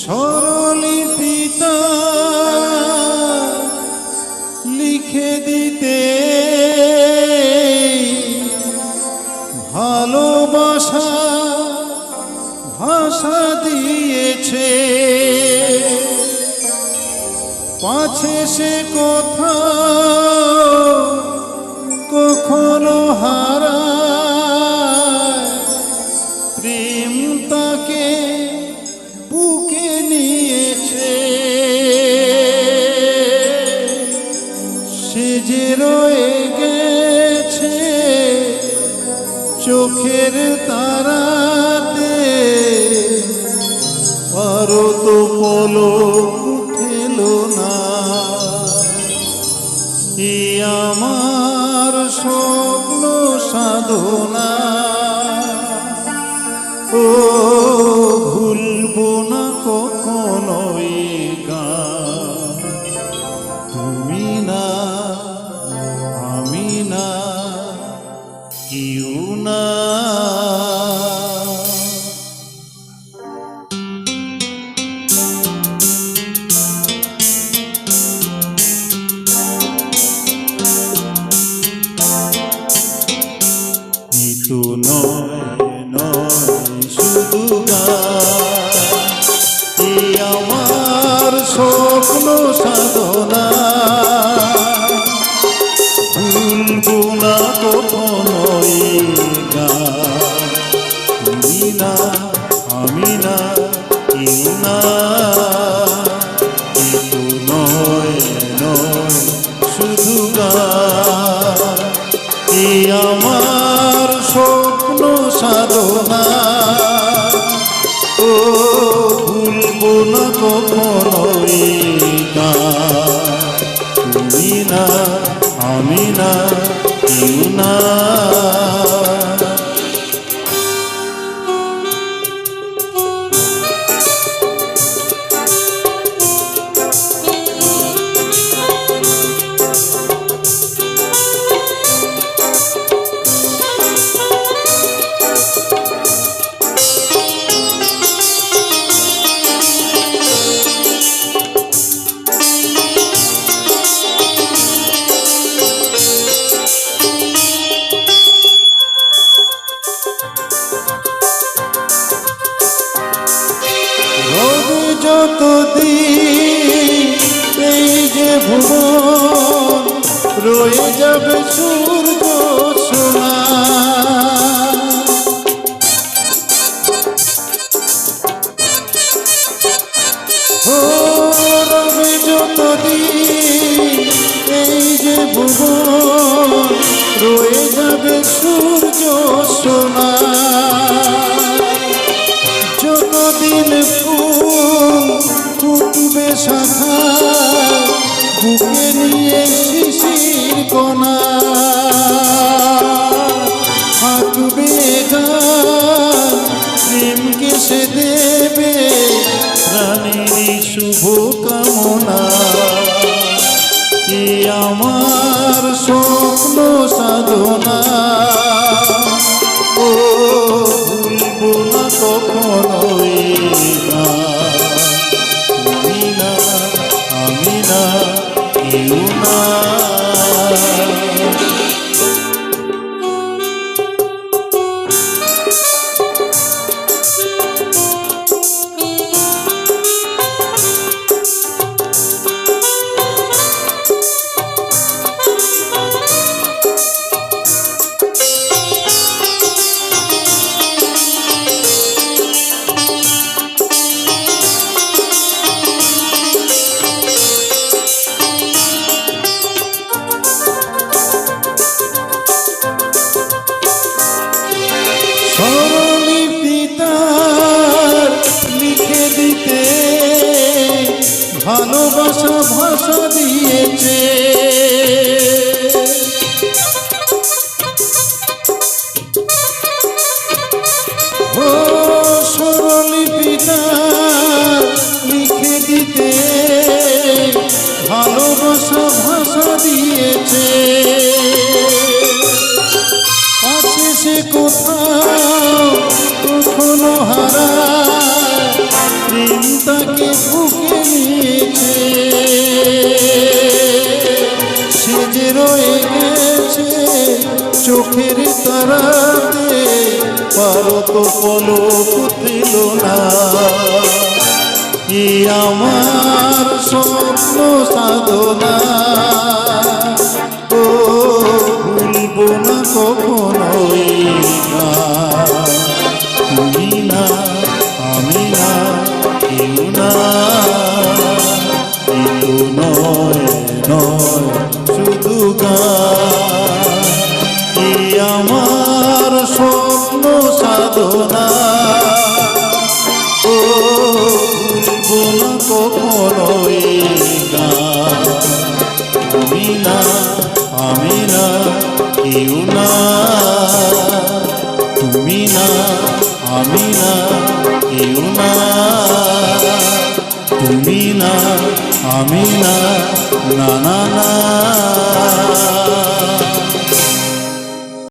সরলি পিতা লিখে দিতে ভালোবাসা দিয়েছে। সে কথা চোখের তারাতে পারো তো পলো উঠেল না। এ আমার স্বপ্ন সাধনা। ও সাধনা ভুলবো না। কখনো এই গান। তুমি না না না। শুধু আমার স্বপ্ন সাধনা। তুমি না আমি না কেউ না রবি এই যে ভুবন রয়ে যাবে সূর্য সোনা। রবি এই যে ভুবন রয়ে যাবে সূর্য সোনা। ফুটবে শাখা বুকে নিয়ে শিশির হাঁটবে প্রেমকে সে দেবে প্রাণের শুভ কামনা। আমার স্বপ্ন সাধনা। কেউ ভাষা দিয়েছে। তারাতে কলো পলক না। কি আমার স্বপ্ন সাধনা? কখনোই না। তুমি না। আমি না কেউ না। তুমি না না না না।